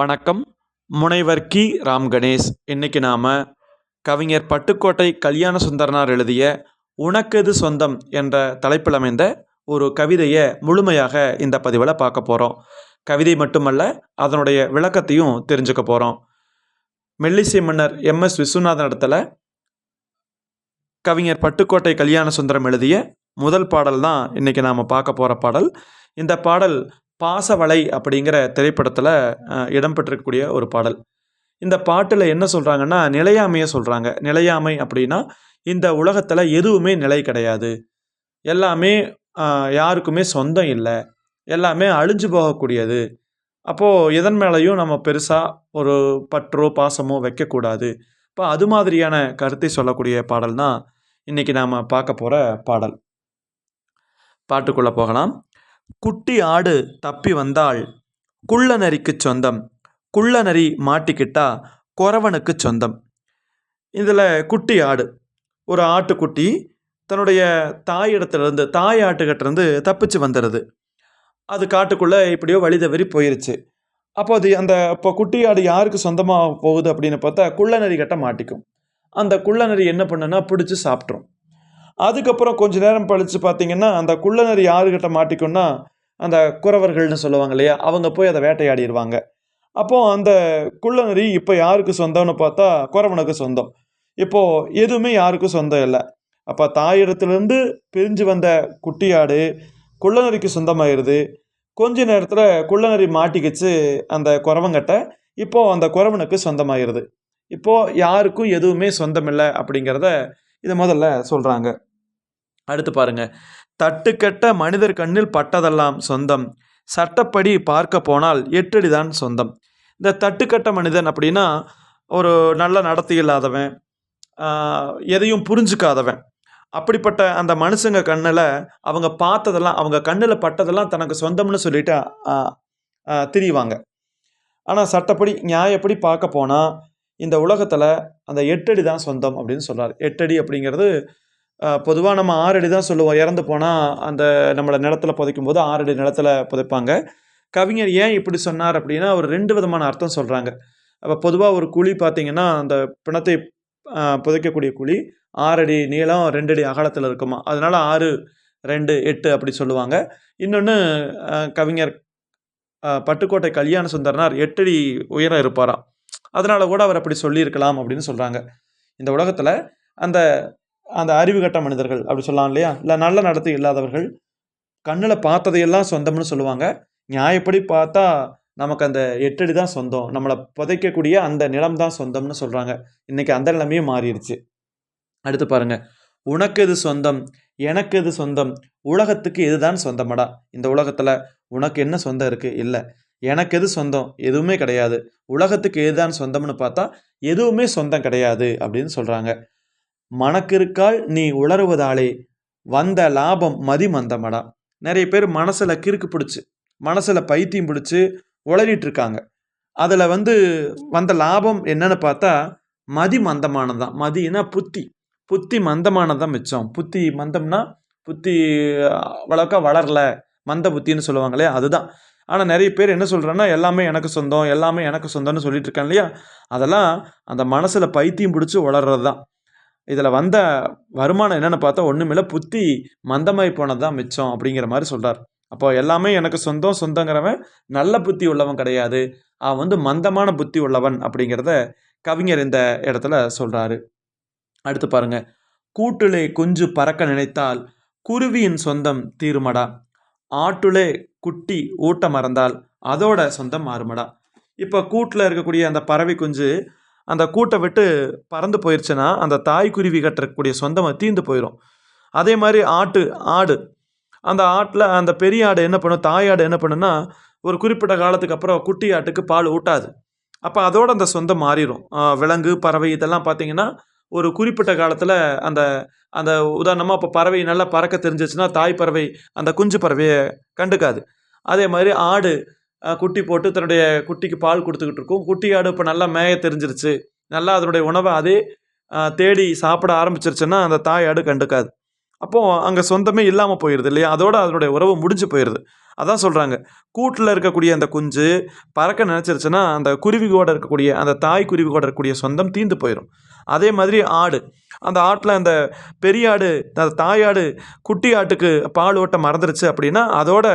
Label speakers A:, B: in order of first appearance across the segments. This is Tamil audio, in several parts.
A: வணக்கம். முனைவர் கி. ராம் கணேஷ். இன்னைக்கு நாம் கவிஞர் பட்டுக்கோட்டை கல்யாண சுந்தரனார் எழுதிய உனக்கெது சொந்தம் என்ற தலைப்பில் அமைந்த ஒரு கவிதையை முழுமையாக இந்த பதிவில் பார்க்க போகிறோம் கவிதை மட்டுமல்ல அதனுடைய விளக்கத்தையும் தெரிஞ்சுக்க போகிறோம் மெல்லிசை மன்னர் எம். எஸ். விஸ்வநாதன் இடத்துல கவிஞர் பட்டுக்கோட்டை கல்யாண சுந்தரம் எழுதிய முதல் பாடல் தான் இன்றைக்கி நாம் பார்க்க போகிற பாடல். இந்த பாடல் பாசவலை அப்படிங்கிற திரைப்படத்தில் இடம்பெற்றிருக்கக்கூடிய ஒரு பாடல். இந்த பாட்டில் என்ன சொல்கிறாங்கன்னா நிலையாமையை சொல்கிறாங்க நிலையாமை அப்படின்னா இந்த உலகத்தில் எதுவுமே நிலை கிடையாது. எல்லாமே யாருக்குமே சொந்தம் இல்லை. எல்லாமே அழிஞ்சு போகக்கூடியது. அப்போது எதன் மேலேயும் நம்ம பெருசாக ஒரு பற்றோ பாசமோ வைக்கக்கூடாது. இப்போ அது மாதிரியான கருத்தை சொல்லக்கூடிய பாடல் தான் இன்றைக்கி நாம் பார்க்க போகிற பாடல். பாட்டுக்குள்ளே போகலாம். குட்டி ஆடு தப்பி வந்தால் குள்ள நரிக்கு சொந்தம். குள்ள நரி மாட்டிக்கிட்டா குறவனுக்கு சொந்தம். இதில் குட்டி ஆடு. ஒரு ஆட்டுக்குட்டி தன்னுடைய தாயிடத்துலேருந்து தாய் ஆட்டுக்கிட்டேருந்து தப்பிச்சு வந்துடுது. அது காட்டுக்குள்ளே எப்படியோ வழி தவறி போயிருச்சு. அப்போ அது அந்த இப்போ குட்டி ஆடு யாருக்கு சொந்தமாக போகுது அப்படின்னு பார்த்தா குள்ளநரி கிட்ட மாட்டிக்கும். அந்த குள்ளநரி என்ன பண்ணுன்னா பிடிச்சி சாப்பிட்ரும் அதுக்கப்புறம் கொஞ்ச நேரம் பழித்து பார்த்தீங்கன்னா அந்த குள்ளநரி யாருக்கிட்ட மாட்டிக்கும்னா அந்த குறவர்கள்னு சொல்லுவாங்க இல்லையா அவங்க போய் அதை வேட்டையாடிடுவாங்க அப்போ அந்த குள்ளநரி இப்போ யாருக்கு சொந்தம்னு பார்த்தா குறவனுக்கு சொந்தம். இப்போ எதுவுமே யாருக்கும் சொந்தம் இல்லை. அப்போ தாயிடத்துலேருந்து பிரிஞ்சு வந்த குட்டியாடு குள்ளநரிக்கு சொந்தமாயிருது. கொஞ்ச நேரத்தில் குள்ளநரி மாட்டிக்கிச்சு அந்த குறவங்கிட்ட இப்போது அந்த குறவனுக்கு சொந்தமாயிருது. இப்போது யாருக்கும் எதுவுமே சொந்தமில்லை அப்படிங்கிறத இதை முதல்ல சொல்கிறாங்க அடுத்து பாருங்க. தட்டுக்கெட்ட மனிதர் கண்ணில் பட்டதெல்லாம் சொந்தம். சட்டப்படி பார்க்க போனால் எட்டடிதான் சொந்தம். இந்த தட்டுக்கட்ட மனிதன் அப்படின்னா ஒரு நல்ல நடத்தி இல்லாதவன் எதையும் புரிஞ்சுக்காதவன். அப்படிப்பட்ட அந்த மனுஷங்க கண்ணில் அவங்க பார்த்ததெல்லாம் அவங்க கண்ணில் பட்டதெல்லாம் தனக்கு சொந்தம்னு சொல்லிட்டு திரிவாங்க. ஆனால் சட்டப்படி நியாயப்படி பார்க்க போனால் இந்த உலகத்தில் அந்த எட்டடி தான் சொந்தம் அப்படின்னு சொல்கிறார் எட்டடி அப்படிங்கிறது பொதுவாக நம்ம ஆறடி தான் சொல்லுவோம். இறந்து போனால் அந்த நம்மளை நிலத்துல புதைக்கும் போது ஆறடி நிலத்துல புதைப்பாங்க. கவிஞர் ஏன் இப்படி சொன்னார் அப்படின்னா ஒரு ரெண்டு விதமான அர்த்தம் சொல்கிறாங்க அப்போ பொதுவாக ஒரு குழி பார்த்தீங்கன்னா அந்த பிணத்தை புதைக்கக்கூடிய குழி ஆறடி நீளம் ரெண்டடி அகலத்தில் இருக்குமா? அதனால் ஆறு ரெண்டு எட்டு அப்படி சொல்லுவாங்க. இன்னொன்று கவிஞர் பட்டுக்கோட்டை கல்யாண சுந்தரனார் எட்டடி உயரம் இருப்பாராம். அதனால் கூட அவர் அப்படி சொல்லியிருக்கலாம் அப்படின்னு சொல்கிறாங்க இந்த உலகத்தில் அந்த அந்த அறிவு கட்ட மனிதர்கள் அப்படி சொல்லலாம் இல்லையா? இல்லை நல்ல நடத்தை இல்லாதவர்கள். கண்ணில் பார்த்ததையெல்லாம் சொந்தம்னு சொல்லுவாங்க. நியாயப்படி பார்த்தா நமக்கு அந்த எட்டடி தான் சொந்தம். நம்மளை புதைக்கக்கூடிய அந்த நிலம் தான் சொந்தம்னு சொல்கிறாங்க இன்றைக்கி அந்த நிலமையே மாறிடுச்சு. அடுத்து பாருங்கள் உனக்கு எது சொந்தம்? எனக்கு எது சொந்தம்? உலகத்துக்கு எதுதான் சொந்தமடா? இந்த உலகத்தில் உனக்கு என்ன சொந்தம் இருக்குது இல்லை. எனக்கு எது சொந்தம்? எதுவுமே கிடையாது. உலகத்துக்கு எதுதான் சொந்தம்னு பார்த்தா எதுவுமே சொந்தம் கிடையாது அப்படின்னு சொல்கிறாங்க மனக்கிருக்கால் நீ உளறுவதாலே வந்த லாபம் மதிமந்தமடா. நிறைய பேர் மனசில் கிறுக்கு பிடிச்சி மனசில் பைத்தியம் பிடிச்சி உளறிட்டு இருக்காங்க அதில் வந்து வந்த லாபம் என்னன்னு பார்த்தா மதி மந்தமானது தான் மதினா புத்தி. புத்தி மந்தமானது தான் மிச்சம். புத்தி மந்தம்னா புத்தி அவ்வளோக்கா வளரல. மந்த புத்தின்னு சொல்லுவாங்களே அதுதான். ஆனால் நிறைய பேர் என்ன சொல்கிறேன்னா எல்லாமே எனக்கு சொந்தம் எல்லாமே எனக்கு சொந்தம்னு சொல்லிட்டு இருக்காங்க இல்லையா? அதெல்லாம் அந்த மனசில் பைத்தியம் பிடிச்சி வளர்றது தான் இதில் வந்த வருமானம் என்னென்னு பார்த்தா ஒன்றுமில்ல புத்தி மந்தமாய் போனது தான் மிச்சம் அப்படிங்கிற மாதிரி சொல்கிறார் அப்போ எல்லாமே எனக்கு சொந்தம் சொந்தங்கிறவன் நல்ல புத்தி உள்ளவன் கிடையாது. அவன் வந்து மந்தமான புத்தி உள்ளவன் அப்படிங்கிறத கவிஞர் இந்த இடத்துல சொல்கிறாரு அடுத்து பாருங்க. கூட்டுலே குஞ்சு பறக்க நினைத்தால் குருவியின் சொந்தம் தீருமடா. ஆட்டுலே குட்டி ஊட்ட மறந்தால் அதோட சொந்தம் மாறுமடா. இப்போ கூட்டில் இருக்கக்கூடிய அந்த பறவை குஞ்சு அந்த கூட்டை விட்டு பறந்து போயிடுச்சுன்னா அந்த தாய் குருவி கட்டக்கூடிய சொந்தமாக தீந்து போயிடும் அதே மாதிரி ஆட்டு ஆடு. அந்த ஆட்டில் அந்த பெரிய ஆடு என்ன பண்ணும் தாய் ஆடு என்ன பண்ணுன்னா ஒரு குறிப்பிட்ட காலத்துக்கு அப்புறம் குட்டி ஆட்டுக்கு பால் ஊட்டாது. அப்போ அதோட அந்த சொந்தம் மாறிடும் விலங்கு பறவை இதெல்லாம் பார்த்தீங்கன்னா ஒரு குறிப்பிட்ட காலத்தில் அந்த அந்த உதாரணமாக இப்போ பறவை நல்லா பறக்க தெரிஞ்சிச்சுன்னா தாய் பறவை அந்த குஞ்சு பறவையை கண்டுக்காது. அதே மாதிரி ஆடு குட்டி போட்டு தன்னுடைய குட்டிக்கு பால் கொடுத்துக்கிட்டு இருக்கும். குட்டி ஆடு இப்போ நல்லா மேய தெரிஞ்சிருச்சு. நல்லா அதனுடைய உணவை அதே தேடி சாப்பிட ஆரம்பிச்சிருச்சுன்னா அந்த தாய் ஆடு கண்டுக்காது. அப்போது அங்கே சொந்தமே இல்லாமல் போயிடுது இல்லையா? அதோட அதனுடைய உறவு முடிஞ்சு போயிடுது அதான் சொல்கிறாங்க கூட்டில் இருக்கக்கூடிய அந்த குஞ்சு பறக்க நினச்சிருச்சுன்னா அந்த குருவிகோட இருக்கக்கூடிய அந்த தாய் குருவிகோட இருக்கக்கூடிய சொந்தம் தீந்து போயிடும் அதே மாதிரி ஆடு. அந்த ஆட்டில் அந்த பெரிய ஆடு அந்த தாயாடு குட்டி ஆட்டுக்கு பால் ஓட்ட மறந்துருச்சு அப்படின்னா அதோட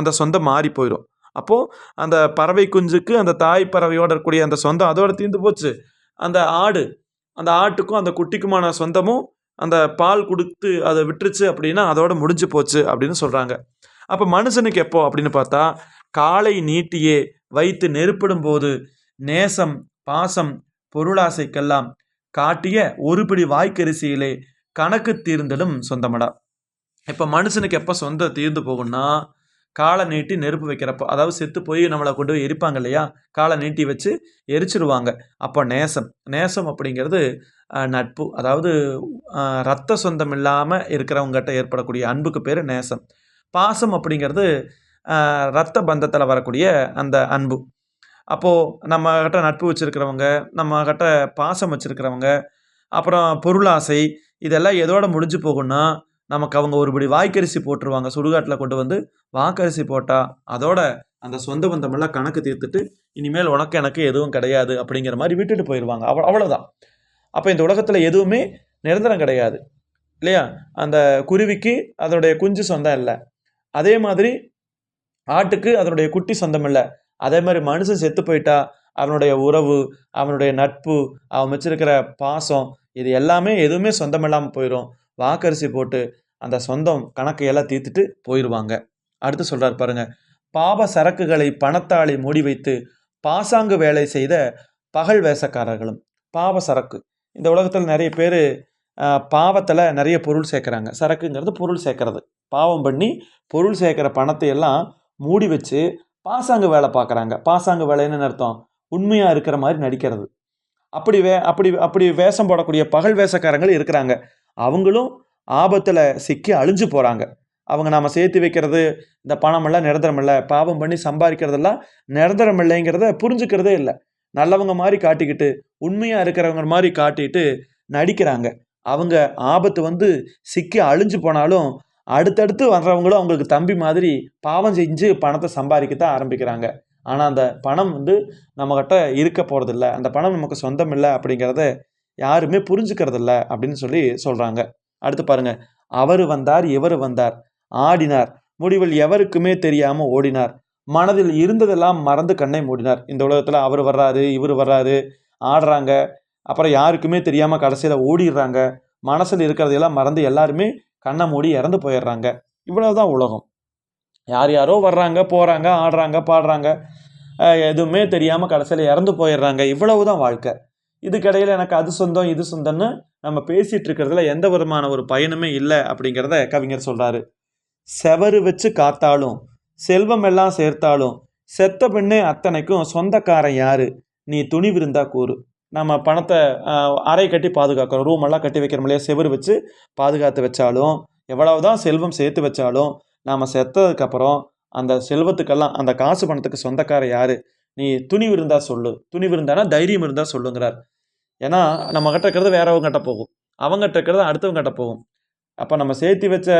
A: அந்த சொந்தம் மாறி போயிடும் அப்போது அந்த பறவை குஞ்சுக்கு அந்த தாய் பறவையோட இருக்கக்கூடிய அந்த சொந்தம் அதோட தீர்ந்து போச்சு. அந்த ஆடு அந்த ஆட்டுக்கும் அந்த குட்டிக்குமான சொந்தமும் அந்த பால் கொடுத்து அதை விட்டுருச்சு அப்படின்னா அதோட முடிஞ்சு போச்சு அப்படின்னு சொல்கிறாங்க அப்போ மனுஷனுக்கு எப்போ அப்படின்னு பார்த்தா காலை நீட்டியே வைத்து நெருப்பிடும் போது நேசம் பாசம் பொருளாசைக்கெல்லாம் காட்டிய ஒருபிடி வாய்க்கரிசியிலே கணக்கு தீர்ந்தலும் சொந்தமடா. இப்போ மனுஷனுக்கு எப்போ சொந்த தீர்ந்து போகும்னா காலை நீட்டி நெருப்பு வைக்கிறப்போ அதாவது செத்து போய் நம்மளை கொண்டு போய் எரிப்பாங்க இல்லையா? காலை நீட்டி வச்சு எரிச்சிருவாங்க. அப்போ நேசம். நேசம் அப்படிங்கிறது நட்பு. அதாவது ரத்த சொந்தம் இல்லாமல் இருக்கிறவங்ககிட்ட ஏற்படக்கூடிய அன்புக்கு பேர் நேசம். பாசம் அப்படிங்கிறது ரத்த பந்தத்தில் வரக்கூடிய அந்த அன்பு. அப்போது நம்மக்கிட்ட நட்பு வச்சுருக்கிறவங்க நம்மக்கிட்ட பாசம் வச்சுருக்கிறவங்க அப்புறம் பொருளாசை இதெல்லாம் எதோட முடிஞ்சு போகும்னா நமக்கு அவங்க ஒருபடி வாய்க்கரிசி போட்டுருவாங்க. சுடுகாட்டில் கொண்டு வந்து வாக்கரிசி போட்டால் அதோட அந்த சொந்த பந்தமெல்லாம் கணக்கு தீர்த்துட்டு இனிமேல் உனக்கு எனக்கு எதுவும் கிடையாது அப்படிங்கிற மாதிரி விட்டுட்டு போயிடுவாங்க. அவ்வளோ அவ்வளோதான் அப்போ இந்த உலகத்தில் எதுவுமே நிரந்தரம் கிடையாது. இல்லையா? அந்த குருவிக்கு அதனுடைய குஞ்சு சொந்தம் இல்லை. அதே மாதிரி ஆட்டுக்கு அதனுடைய குட்டி சொந்தம் இல்லை. அதே மாதிரி மனுஷன் செத்து போயிட்டா அவனுடைய உறவு அவனுடைய நட்பு அவன் வச்சிருக்கிற பாசம் இது எல்லாமே எதுவுமே சொந்தம் இல்லாமல் போயிடும் வாக்கரிசி போட்டு அந்த சொந்தம் கணக்கை எல்லாம் தீர்த்துட்டு போயிடுவாங்க அடுத்து சொல்கிறார் பாருங்கள் பாப சரக்குகளை பணத்தாளி மூடி வைத்து பாசாங்கு வேலை செய்த பகல் வேஷக்காரர்களும் பாவ சரக்கு. இந்த உலகத்தில் நிறைய பேர் பாவத்தில் நிறைய பொருள் சேர்க்குறாங்க. சரக்குங்கிறது பொருள் சேர்க்கறது. பாவம் பண்ணி பொருள் சேர்க்குற பணத்தை எல்லாம் மூடி வச்சு பாசாங்கு வேலை பார்க்குறாங்க. பாசாங்கு வேலைன்னு அர்த்தம்? உண்மையாக இருக்கிற மாதிரி நடிக்கிறது. அப்படி வே அப்படி அப்படி வேஷம் போடக்கூடிய பகல் வேஷக்காரங்கள் இருக்கிறாங்க. அவங்களும் ஆபத்தில் சிக்கி அழிஞ்சு போகிறாங்க அவங்க நாம் சேர்த்து வைக்கிறது இந்த பணமெல்லாம் நிரந்தரமில்லை பாவம் பண்ணி சம்பாதிக்கிறதெல்லாம் நிரந்தரம் இல்லைங்கிறத புரிஞ்சுக்கிறதே இல்லை. நல்லவங்க மாதிரி காட்டிக்கிட்டு உண்மையாக இருக்கிறவங்க மாதிரி காட்டிட்டு நடிக்கிறாங்க. அவங்க ஆபத்து வந்து சிக்கி அழிஞ்சு போனாலும் அடுத்தடுத்து வர்றவங்களும் அவங்களுக்கு தம்பி மாதிரி பாவம் செஞ்சு பணத்தை சம்பாதிக்கத்தான் ஆரம்பிக்கிறாங்க. ஆனால் அந்த பணம் வந்து நம்மக்கிட்ட இருக்க போகிறதில்ல அந்த பணம் நமக்கு சொந்தம் இல்லை அப்படிங்கிறத யாருமே புரிஞ்சுக்கிறதில்ல அப்படின்னு சொல்லி சொல்கிறாங்க அடுத்து பாருங்க. அவர் வந்தார் இவர் வந்தார். ஆடினார். முடிவில் எவருக்குமே தெரியாமல் ஓடினார். மனதில் இருந்ததெல்லாம் மறந்து கண்ணை மூடினார். இந்த உலகத்தில் அவர் வர்றாரு இவர் வர்றாரு ஆடுறாங்க. அப்புறம் யாருக்குமே தெரியாமல் கடைசியில் ஓடிடுறாங்க. மனசில் இருக்கிறதையெல்லாம் மறந்து எல்லாருமே கண்ணை மூடி இறந்து போயிடுறாங்க. இவ்வளவுதான் உலகம். யார் யாரோ வர்றாங்க போகிறாங்க ஆடுறாங்க பாடுறாங்க. எதுவுமே தெரியாமல் கடைசியில் இறந்து போயிடுறாங்க. இவ்வளவு தான் வாழ்க்கை. இதுக்கிடையில் எனக்கு அது சொந்தம் இது சொந்தம்னு நம்ம பேசிகிட்டு இருக்கிறதுல எந்த விதமான ஒரு பயனுமே இல்லை அப்படிங்கிறத கவிஞர் சொல்கிறாரு செவரு வச்சு காத்தாலும் செல்வம் எல்லாம் சேர்த்தாலும் செத்த பெண்ணே அத்தனைக்கும் சொந்தக்காரன் யாரு? நீ துணிவிருந்தா கூறு. நம்ம பணத்தை அறை கட்டி பாதுகாக்கிறோம் ரூம் எல்லாம் கட்டி வைக்கிறோம் இல்லையா? செவரு வச்சு பாதுகாத்து வச்சாலும் எவ்வளவுதான் செல்வம் சேர்த்து வச்சாலும் நாம் செத்ததுக்கப்புறம் அந்த செல்வத்துக்கெல்லாம் அந்த காசு பணத்துக்கு சொந்தக்காரன் யாரு? நீ துணிவு இருந்தா சொல்லு. துணிவு இருந்தானா தைரியம் இருந்தால் சொல்லுங்கிறார். ஏன்னா நம்ம கிட்ட இருக்கிறது வேறவங்ககிட்ட போகும். அவங்ககிட்ட இருக்கிறது அடுத்தவங்ககிட்ட போகும். அப்போ நம்ம சேர்த்து வச்ச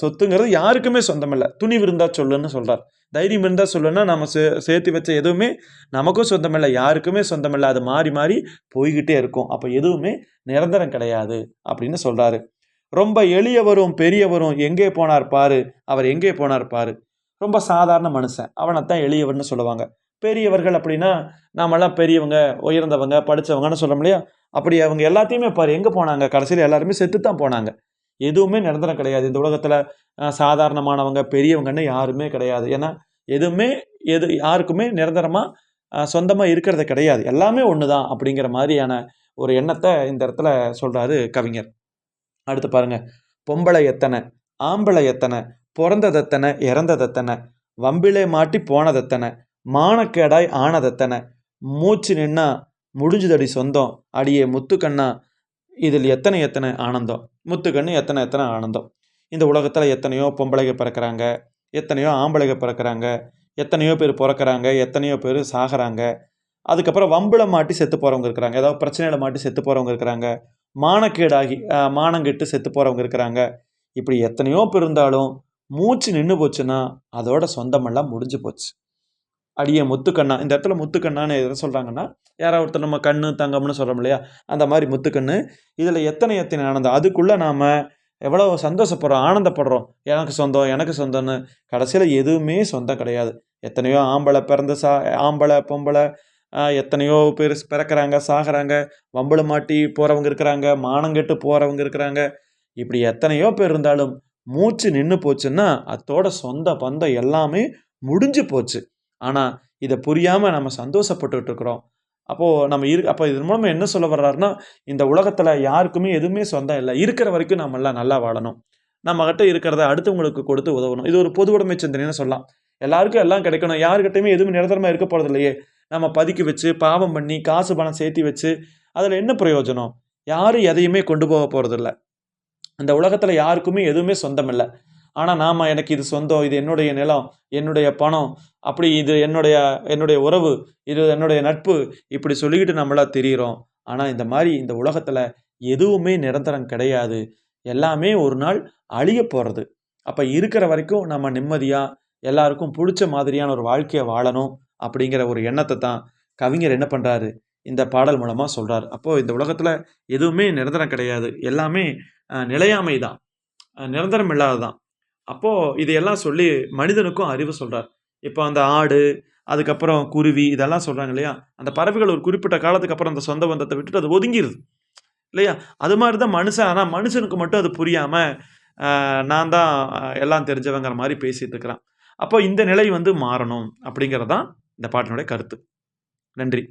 A: சொத்துங்கிறது யாருக்குமே சொந்தமில்லை. துணி துணிவு சொல்லுன்னு சொல்கிறார் தைரியம் இருந்தால் சொல்லுன்னா நம்ம சே சேர்த்து வச்ச எதுவுமே நமக்கும் சொந்தமில்லை யாருக்குமே சொந்தமில்லை. அது மாறி மாறி போய்கிட்டே இருக்கும். அப்போ எதுவுமே நிரந்தரம் கிடையாது அப்படின்னு சொல்கிறாரு ரொம்ப எளியவரும் பெரியவரும் எங்கே போனார் பாரு? அவர் எங்கே போனார் பாரு? ரொம்ப சாதாரண மனுஷன். அவனை தான் எளியவர்னு சொல்லுவாங்க. பெரியவர்கள் அப்படின்னா நாமெல்லாம் பெரியவங்க உயர்ந்தவங்க படித்தவங்கன்னு சொல்ல இல்லையா? அப்படி அவங்க எல்லாத்தையுமே பாரு எங்கே போனாங்க? கடைசியில் எல்லாருமே செத்து தான் போனாங்க. எதுவுமே நிரந்தரம் கிடையாது. இந்த உலகத்தில் சாதாரணமானவங்க பெரியவங்கன்னு யாருமே கிடையாது. ஏன்னா எதுவுமே எது யாருக்குமே நிரந்தரமாக சொந்தமாக இருக்கிறது கிடையாது. எல்லாமே ஒன்று தான் அப்படிங்கிற மாதிரியான ஒரு எண்ணத்தை இந்த இடத்துல சொல்கிறாரு கவிஞர். அடுத்து பாருங்க. பொம்பளை எத்தனை ஆம்பளை எத்தனை பிறந்ததெத்தனை இறந்ததத்தனை வம்பிலே மாட்டி போனதத்தனை மானக்கேடாய் ஆனதெத்தனை. மூச்சு நின்னா முடிஞ்சுதடி சொந்தம். அடியே முத்துக்கண்ணா இதில் எத்தனை எத்தனை ஆனந்தம்? முத்துக்கண்ணு எத்தனை எத்தனை ஆனந்தம்? இந்த உலகத்தில் எத்தனையோ பொம்பளைங்க பிறக்கிறாங்க எத்தனையோ ஆம்பளைங்க பிறக்கிறாங்க எத்தனையோ பேர் பிறக்கிறாங்க எத்தனையோ பேர் சாகிறாங்க. அதுக்கப்புறம் வம்பில் மாட்டி செத்து போகிறவங்க இருக்கிறாங்க. ஏதாவது பிரச்சனையில் மாட்டி செத்து போகிறவங்க இருக்கிறாங்க. மானக்கேடாகி மானங்கிட்டு மானங்கெட்டு செத்து போகிறவங்க இருக்கிறாங்க. இப்படி எத்தனையோ பேர் இருந்தாலும் மூச்சு நின்று போச்சுன்னா அதோட சொந்தமெல்லாம் முடிஞ்சு போச்சு. அடிய முத்துக்கண்ணா. இந்த இடத்துல முத்துக்கண்ணான்னு எதை சொல்கிறாங்கன்னா யாராவது ஒருத்தர் நம்ம கண்ணு தங்கம்னு சொல்கிறோம் இல்லையா? அந்த மாதிரி முத்துக்கண்ணு. இதில் எத்தனை எத்தனை ஆனந்தம். அதுக்குள்ளே நாம் எவ்வளோ சந்தோஷப்படுறோம் ஆனந்தப்படுறோம். எனக்கு சொந்தம் எனக்கு சொந்தம்னு. கடைசியில் எதுவுமே சொந்தம் கிடையாது. எத்தனையோ ஆம்பளை பிறந்து சா ஆம்பளை பொம்பளை எத்தனையோ பேர் பிறக்கிறாங்க சாகிறாங்க. வம்பளை மாட்டி போகிறவங்க இருக்கிறாங்க மானங்கெட்டு போகிறவங்க இருக்கிறாங்க. இப்படி எத்தனையோ பேர் இருந்தாலும் மூச்சு நின்று போச்சுன்னா அதோட சொந்த பந்தம் எல்லாமே முடிஞ்சு போச்சு. ஆனால் இதை புரியாமல் நம்ம சந்தோஷப்பட்டுட்டு இருக்கிறோம். அப்போது நம்ம இரு அப்போ இதன் மூலமாக என்ன சொல்ல வர்றாருன்னா இந்த உலகத்தில் யாருக்குமே எதுவுமே சொந்தம் இல்லை. இருக்கிற வரைக்கும் நம்ம எல்லாம் நல்லா வாழணும். நம்மகிட்ட இருக்கிறத அடுத்தவங்களுக்கு கொடுத்து உதவணும். இது ஒரு பொது உடைமை சிந்தனைன்னு சொல்லலாம். எல்லாருக்கும் எல்லாம் கிடைக்கணும். யாருக்கிட்டையுமே எதுவுமே நிரந்தரமாக இருக்க போகிறது இல்லையே. நம்ம பதுக்கி வச்சு பாவம் பண்ணி காசு பணம் சேர்த்தி வச்சு அதில் என்ன பிரயோஜனம்? யாரும் எதையுமே கொண்டு போக போகிறதில்ல இந்த உலகத்தில் யாருக்குமே எதுவுமே சொந்தம் இல்லை. ஆனால் நாம் எனக்கு இது சொந்தம் இது என்னுடைய நிலம் என்னுடைய பணம் அப்படி இது என்னுடைய என்னுடைய உறவு இது என்னுடைய நட்பு இப்படி சொல்லிக்கிட்டு நம்மளா தெரிகிறோம் ஆனால் இந்த மாதிரி இந்த உலகத்தில் எதுவுமே நிரந்தரம் கிடையாது. எல்லாமே ஒரு நாள் அழிய போகிறது அப்போ இருக்கிற வரைக்கும் நம்ம நிம்மதியாக எல்லாருக்கும் பிடிச்ச மாதிரியான ஒரு வாழ்க்கையை வாழணும் அப்படிங்கிற ஒரு எண்ணத்தை தான் கவிஞர் என்ன பண்ணுறாரு இந்த பாடல் மூலமாக சொல்கிறார் அப்போது இந்த உலகத்தில் எதுவுமே நிரந்தரம் கிடையாது. எல்லாமே நிலையாமை தான். நிரந்தரம் இல்லாதது தான் அப்போது இதையெல்லாம் சொல்லி மனிதனுக்கும் அறிவு சொல்கிறார் இப்போ அந்த ஆடு அதுக்கப்புறம் குருவி இதெல்லாம் சொல்கிறாங்க இல்லையா? அந்த பறவைகள் ஒரு குறிப்பிட்ட காலத்துக்கு அப்புறம் அந்த சொந்த பந்தத்தை விட்டுட்டு அது ஒதுங்கிடுது இல்லையா? அது மாதிரி தான் மனுஷன் ஆனால் மனுஷனுக்கு மட்டும் அது புரியாமல் நான் தான் எல்லாம் தெரிஞ்சவங்கிற மாதிரி பேசிகிட்டு இருக்கிறான். அப்போ இந்த நிலை வந்து மாறணும் அப்படிங்கிறது தான் இந்த பாட்டினுடைய கருத்து. நன்றி.